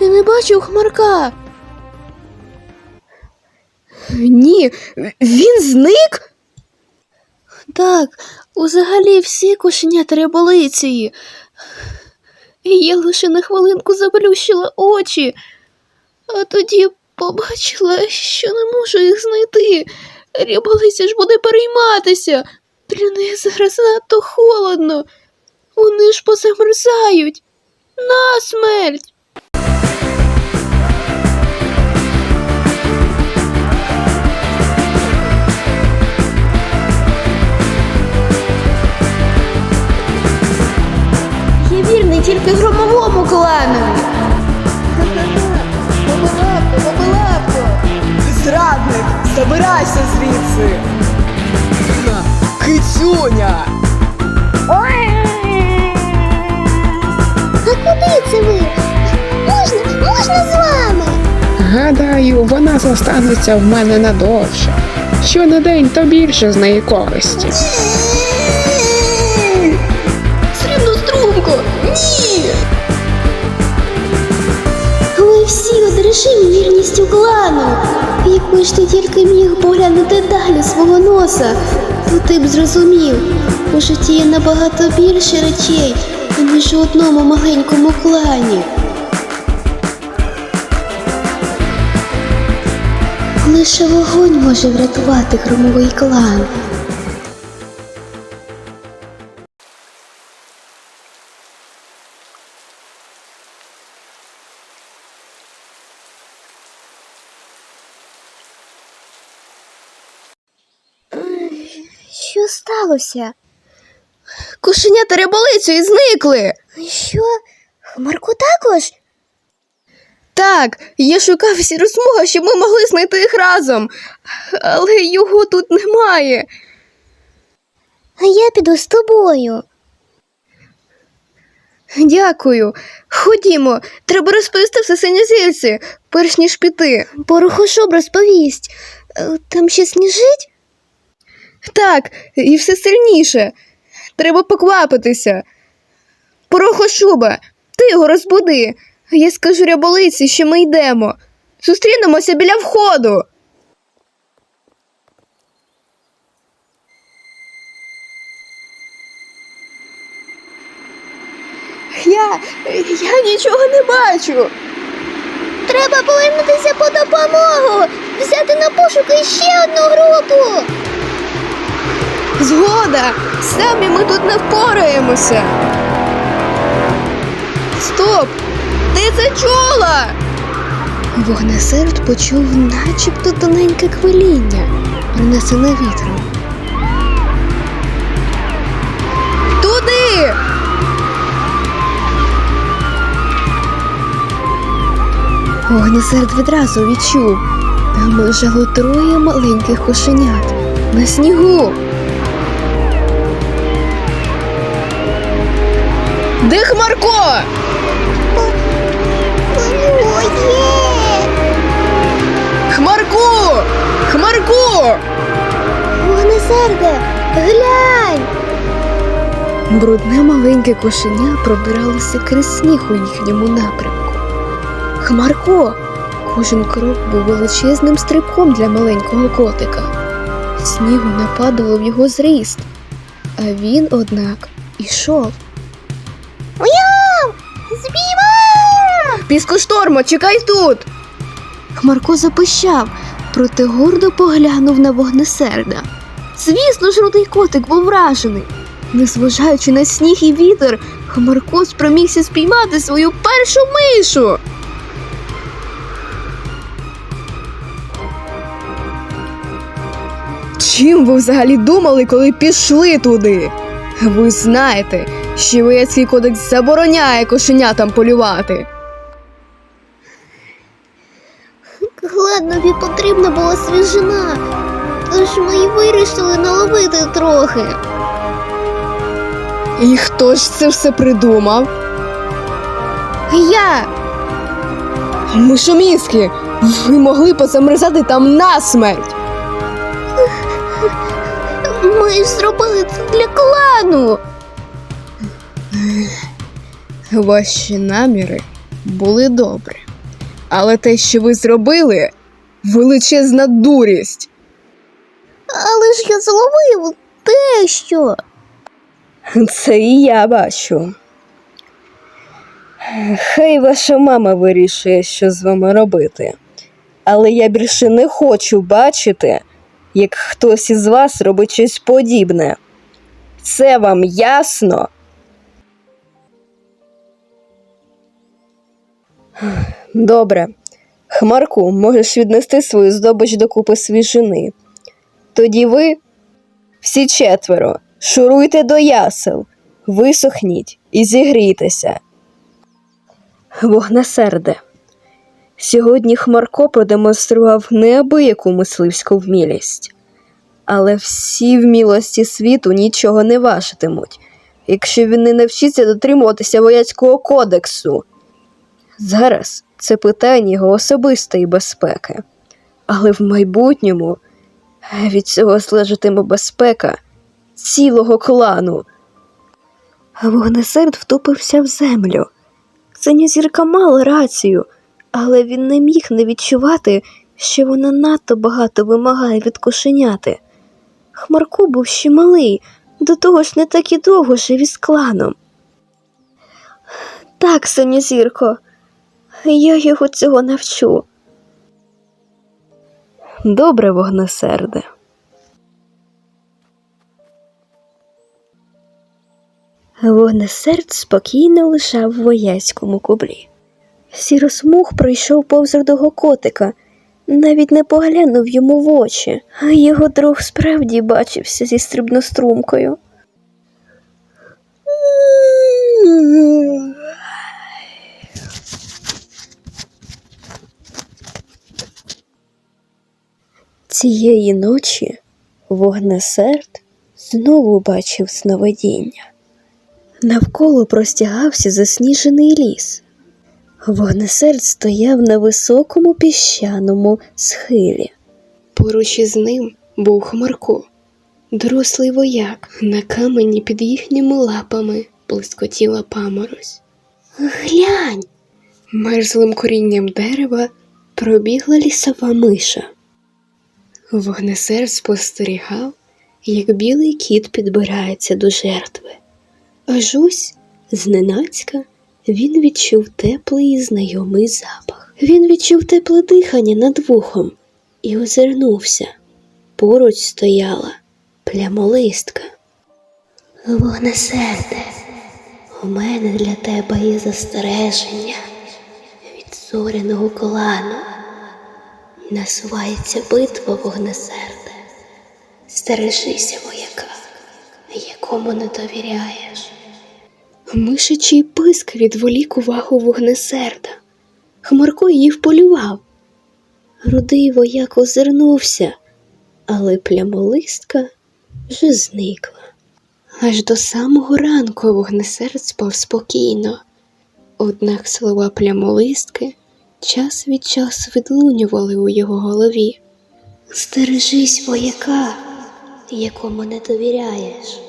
Ти не бачив хмарка? Ні, він зник? Так, взагалі всі кошенята ряболиці. Я лише на хвилинку заплющила очі, а тоді побачила, що не можу їх знайти. Ряболиця ж буде перейматися. Для них зараз надто холодно. Вони ж позамерзають. Насмерть. Зрадник, забирайся звідси! Кицюня! А куди це ви? Можна, можна з вами? Гадаю, вона зостанеться в мене надовше. Що на день, то більше з неї користі. Срібну струмку! Ні! Ви всі одержимі вірністю клану. Якби ж ти тільки міг поглянути далі свого носа, то ти б зрозумів, у житті є набагато більше речей, ніж у одному маленькому клані. Лише вогонь може врятувати громовий клан. Сталося? Кошенята ряболицю і зникли. Що? Марко також? Так, я шукав всі розмоги, щоб ми могли знайти їх разом. Але його тут немає. А я піду з тобою. Дякую. Ходімо, треба розповісти все синьозільці, перш ніж піти. Порохошоб розповість. Е, Там ще сніжить? Так, і все сильніше. Треба поквапитися. Порохошуба, ти його розбуди. Я скажу ряболиці, що ми йдемо. Зустрінемося біля входу. Я, я нічого не бачу. Треба повернутися по допомогу. Взяти на пошуки ще одну групу. Згода! Самі ми тут не впораємося. Стоп! Ти це чула? Вогнесерд почув начебто тоненьке квиління, принесене вітром. Туди! Вогнесерд відразу відчув. Там лежало троє маленьких кошенят на снігу. Де Хмарко? Хмарку! Хмарку! Вогнесерде, глянь. Брудне маленьке кошеня пробиралося крізь сніг у їхньому напрямку. Хмарко! Кожен крок був величезним стрибком для маленького котика. Снігу нападало в його зріст, а він, однак, ішов. Збіймо! Піскоштормо, чекай тут. Хмарко запищав, проте гордо поглянув на вогнесерда. Звісно ж, рудий котик був вражений. Незважаючи на сніг і вітер, Хмарко спромігся спіймати свою першу мишу. Чим ви взагалі думали, коли пішли туди? Ви знаєте, що Воєцький кодекс забороняє кошенятам полювати. Гладнові потрібна була свіжина, тож ми й вирішили наловити трохи. І хто ж це все придумав? Я. Мишоміски, ви могли позамерзати там насмерть. Ми ж зробили це для клану. Ваші наміри були добрі. Але те, що ви зробили, величезна дурість. Але ж я зловив те, що. Це і я бачу. Хай ваша мама вирішує, що з вами робити. Але я більше не хочу бачити, як хтось із вас робить щось подібне. Це вам ясно? Добре. Хмарку, можеш віднести свою здобич до купи свіжини. Тоді ви, всі четверо, шуруйте до ясел, висохніть і зігрійтеся. Вогнесерде. Сьогодні Хмарко продемонстрував неабияку мисливську вмілість. Але всі вмілості світу нічого не важитимуть, якщо він не навчиться дотримуватися вояцького кодексу. Зараз це питання його особистої безпеки. Але в майбутньому від цього залежатиме безпека цілого клану. Вогнесерд втупився в землю. Синьозірка мала рацію, але він не міг не відчувати, що вона надто багато вимагає від кошеняти. Хмарко був ще малий, до того ж не так і довго жив із кланом. Так, синьозірко, я його цього навчу. Добре, вогнесерде. Вогнесерд спокійно лежав в вояцькому кублі. Сіросмуг пройшов повз рудого котика, навіть не поглянув йому в очі, а його друг справді бачився зі стрибнострумкою. Цієї ночі вогнесерд знову бачив сновидіння. Навколо простягався засніжений ліс. Вогнесерд стояв на високому піщаному схилі. Поруч із ним був Хмарко, дорослий вояк, на камені під їхніми лапами блискотіла паморозь. Глянь! Мерзлим корінням дерева пробігла лісова миша. Вогнесерд спостерігав, як білий кіт підбирається до жертви. Аж ось, зненацька, він відчув теплий і знайомий запах. Він відчув тепле дихання над вухом і озирнувся. Поруч стояла плямолистка. Вогнесерде, у мене для тебе є застереження від зоряного колану. Насувається битва вогнесерде. Стережися, вояка, якому не довіряєш. Мишичий писк відволік увагу вогнесерда. Хмарко її вполював. Рудий вояк озирнувся, але плямолистка вже зникла. Аж до самого ранку вогнесерд спав спокійно. Однак слова плямолистки час від часу відлунювали у його голові. Стережись вояка, якому не довіряєш.